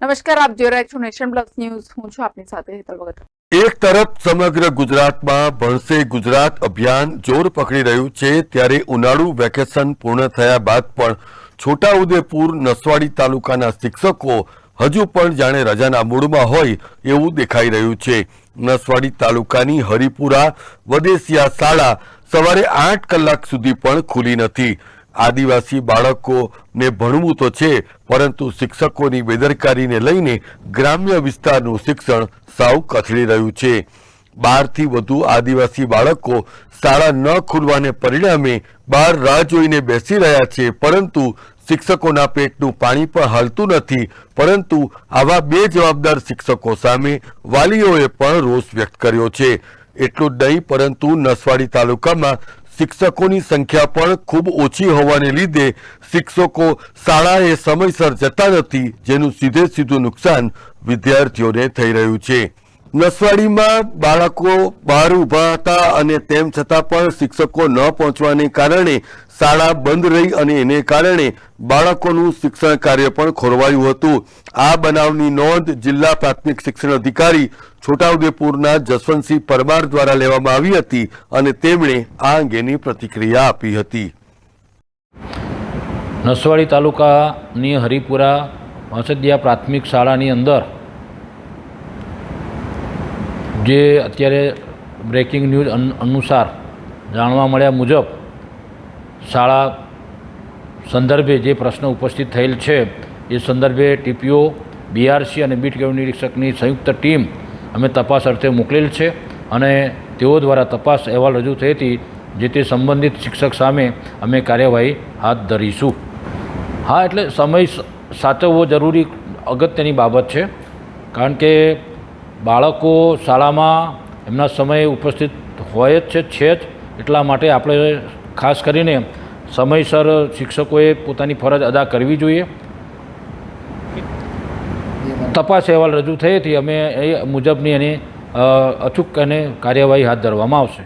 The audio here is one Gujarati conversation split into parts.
નમસ્કાર, આપ જોઈ રહ્યા છો નેશન પ્લસ ન્યૂઝ. હું છું આપની સાથે હેતલ ભગત. એક તરફ સમગ્ર ગુજરાતમાં ભણશે ગુજરાત અભિયાન જોર પકડી રહ્યું છે, ત્યારે ઉનાળુ વેકેશન પૂર્ણ થયા બાદ પણ છોટાઉદેપુર, નસવાડી તાલુકાના શિક્ષકો હજુ પણ જાણે રજાના મૂડમાં હોય એવું દેખાઈ રહ્યું છે. નસવાડી તાલુકાની હરિપુરા વદેસિયા શાળા સવારે આઠ કલાક સુધી પણ ખુલી નથી. આદિવાસી બાળકોને ભણવું તો છે, પરંતુ શિક્ષકોની બેદરકારીને લઈને ગ્રામ્ય વિસ્તારનું શિક્ષણ સાવ કથળી રહ્યું છે. બારથી વધુ આદિવાસી બાળકો શાળા ન ખુલવાને પરિણામે બહાર રાહ જોઈને બેસી રહ્યા છે, પરંતુ શિક્ષકોના પેટનું પાણી પણ હાલતું નથી, પરંતુ આવા બે જવાબદાર શિક્ષકો સામે વાલીઓએ પણ રોષ વ્યક્ત કર્યો છે. એટલું જ નહીં, પરંતુ નસવાડી તાલુકામાં શિક્ષકોની સંખ્યા પણ ખૂબ ઓછી હોવાને લીધે શિક્ષકો શાળાએ સમયસર જતા નથી, જેનું સીધે સીધું નુકસાન વિદ્યાર્થીઓને થઈ રહ્યું છે. નસવાડીમાં બાળકો બહાર ઊભા હતા અને તેમ છતાં પણ શિક્ષકો ન પહોંચવાને કારણે શાળા બંધ રહી અને એને કારણે બાળકોનું શિક્ષણ કાર્ય પણ ખોરવાયું હતું. આ બનાવની નોંધ જિલ્લા પ્રાથમિક શિક્ષણ અધિકારી છોટાઉદેપુરના જસવંતસિંહ પરમાર દ્વારા લેવામાં આવી હતી અને તેમણે આ અંગેની પ્રતિક્રિયા આપી હતી. નસવાડી તાલુકાની હરિપુરા વાંસદિયા પ્રાથમિક શાળાની અંદર જે અત્યારે બ્રેકિંગ ન્યૂઝ અનુસાર જાણવા મળ્યા મુજબ શાળા સંદર્ભે જે પ્રશ્ન ઉપસ્થિત થયેલ છે, એ સંદર્ભે ટીપીઓ બીઆરસી અને બીટ કેવ નિરીક્ષકની સંયુક્ત ટીમ અમે તપાસ અર્થે મોકલેલ છે અને તેઓ દ્વારા તપાસ અહેવાલ રજૂ થઈ હતી, જે તે સંબંધિત શિક્ષક સામે અમે કાર્યવાહી હાથ ધરીશું. હા, એટલે સમય સાચવવો જરૂરી અગત્યની બાબત છે, કારણ કે બાળકો શાળામાં એમના સમયે ઉપસ્થિત હોય જ છે જ. એટલા માટે આપણે ખાસ કરીને સમયસર શિક્ષકોએ પોતાની ફરજ અદા કરવી જોઈએ. તપાસ અહેવાલ રજૂ થઈ હતી અમે એ મુજબની એની અચૂક અને કાર્યવાહી હાથ ધરવામાં આવશે.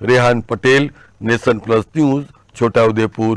Rehan Patel, nation plus news Chhota Udaipur